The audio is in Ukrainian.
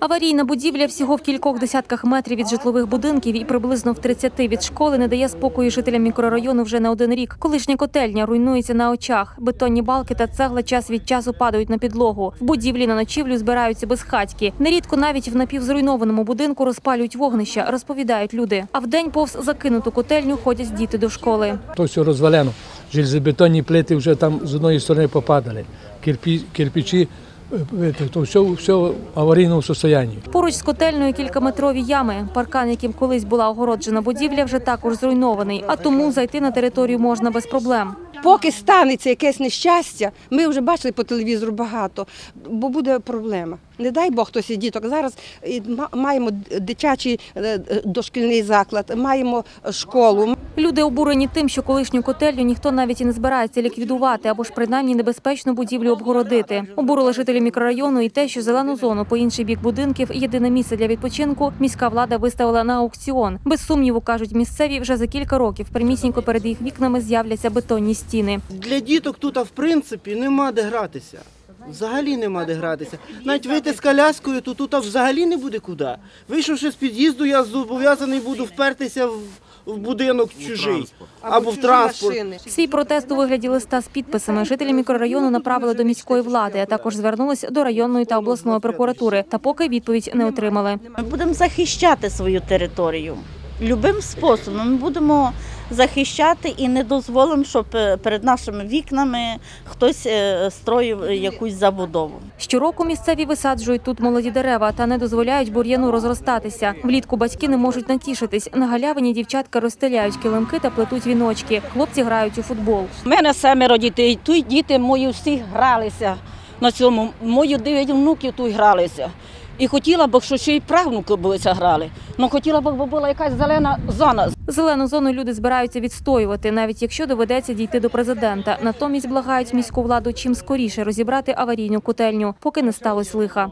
Аварійна будівля всього в кількох десятках метрів від житлових будинків і приблизно в 30 від школи не дає спокою жителям мікрорайону вже не один рік. Колишня котельня руйнується на очах. Бетонні балки та цегла час від часу падають на підлогу. В будівлі на ночівлю збираються безхатьки. Нерідко навіть в напівзруйнованому будинку розпалюють вогнища, розповідають люди. А вдень повз закинуту котельню ходять діти до школи. То все розвалено. Железобетонні плити вже там з одної сторони попадали. Кирпі, кирпичі, то все, все в аварійному состоянні. Поруч з котельною кількаметрові ями. Паркан, яким колись була огороджена будівля, вже також зруйнований. А тому зайти на територію можна без проблем. Поки станеться якесь нещастя, ми вже бачили по телевізору багато, бо буде проблема. Не дай Бог хтось із діток. Зараз ма- маємо дитячий е, дошкільний заклад, маємо школу, Люди обурені тим, що колишню котельню ніхто навіть і не збирається ліквідувати або ж принаймні небезпечну будівлю обгородити. Обурили жителі мікрорайону і те, що зелену зону по інший бік будинків єдине місце для відпочинку міська влада виставила на аукціон. Без сумніву кажуть місцеві вже за кілька років примісінько перед їх вікнами з'являться бетонні стіни. Для діток тут, в принципі, нема де гратися. Взагалі нема де гратися. Навіть вийти з коляскою, то тут взагалі не буде куди. Вийшовши з під'їзду, я зобов'язаний буду впертися в, в будинок чужий або в транспорт. Свій протест у вигляді листа з підписами жителі мікрорайону направили до міської влади, а також звернулись до районної та обласної прокуратури. Та поки відповідь не отримали. Ми будемо захищати свою територію. Любим способом ми будемо захищати і не дозволимо, щоб е, перед нашими вікнами хтось е, строїв якусь забудову. Щороку місцеві висаджують тут молоді дерева та не дозволяють бур'яну розростатися. Влітку батьки не можуть натішитись. На галявині дівчатка розстеляють килимки та плетуть віночки. Хлопці грають у футбол. У мене семеро дітей. Тут діти мої всі гралися на цьому. Мої дев'ять внуків тут гралися. І хотіла б, що ще й правнуки б грали. Ну хотіла б, бо була якась зелена зона. Зелену зону люди збираються відстоювати, навіть якщо доведеться дійти до президента. Натомість благають міську владу чим скоріше розібрати аварійну котельню, поки не сталося лиха.